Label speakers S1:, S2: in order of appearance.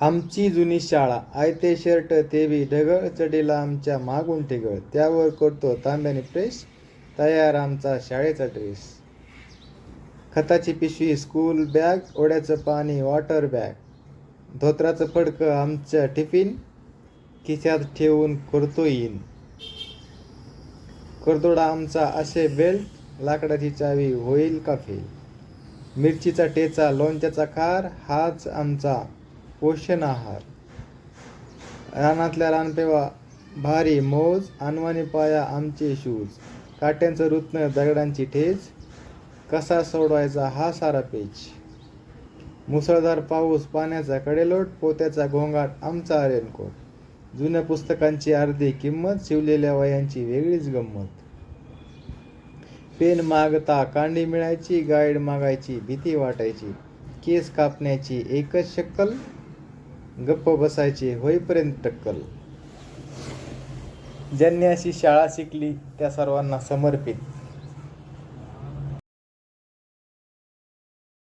S1: आमची जुनी शाळा. आयते शर्ट तेवी ढगळ चढीला आमच्या मागून ठेगळ त्यावर करतो तांब्याने प्रेस तयार आमचा शाळेचा ड्रेस खताची पिशवी स्कूल बॅग ओढ्याचं पाणी वॉटर बॅग धोत्राचं फडकं आमचं टिफिन खिशात ठेवून करतो येईन करदोडा आमचा असे बेल्ट लाकडाची चावी होईल का फेल मिरचीचा टेचा लोणच्याचा खार हाच आमचा पोषण आहार. रानातल्या रानपेवा भारी मोज अनवाणी पाया आमचे शूज. काट्यांचं रुत्न दगडांची ठेच. कसा सोडवायचा हा सारा पेच. मुसळधार पाऊस पाण्याचा कडेलोट पोत्याचा घोंगाट आमचा रेनकोट जुन्या पुस्तकांची अर्धी किंमत शिवलेल्या वयांची वेगळीच गंमत. पेन मागता कांडी मिळायची गाईड मागायची भीती वाटायची. केस कापण्याची एकच शक्कल गप्प बसायची होईपर्यंत टक्कल. ज्यांनी अशी शाळा शिकली त्या सर्वांना समर्पित.